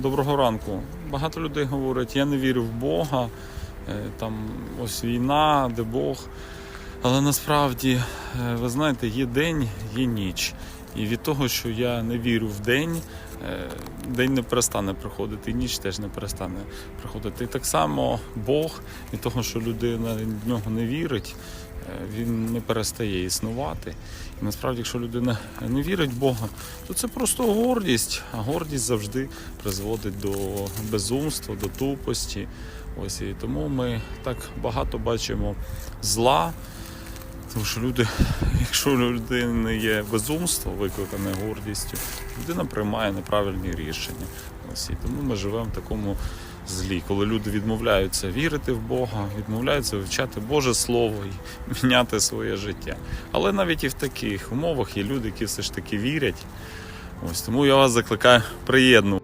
доброго ранку. Багато людей говорять, я не вірю в Бога, е, там ось війна, де Бог. Але насправді, е, ви знаєте, є день, є ніч. І від того, що я не вірю в день, е, день не перестане приходити, і ніч теж не перестане приходити. І так само Бог, від того, що людина в нього не вірить, е, він не перестає існувати. І насправді, якщо людина не вірить в Бога, то це просто гордість. А гордість завжди призводить до безумства, до тупості. Ось і тому ми так багато бачимо зла. Тому що люди, якщо у людини є безумство, викликане гордістю, людина приймає неправильні рішення. Тому ми живемо в такому злі, коли люди відмовляються вірити в Бога, відмовляються вивчати Боже Слово і міняти своє життя. Але навіть і в таких умовах є люди, які все ж таки вірять. Ось тому я вас закликаю приєднувати.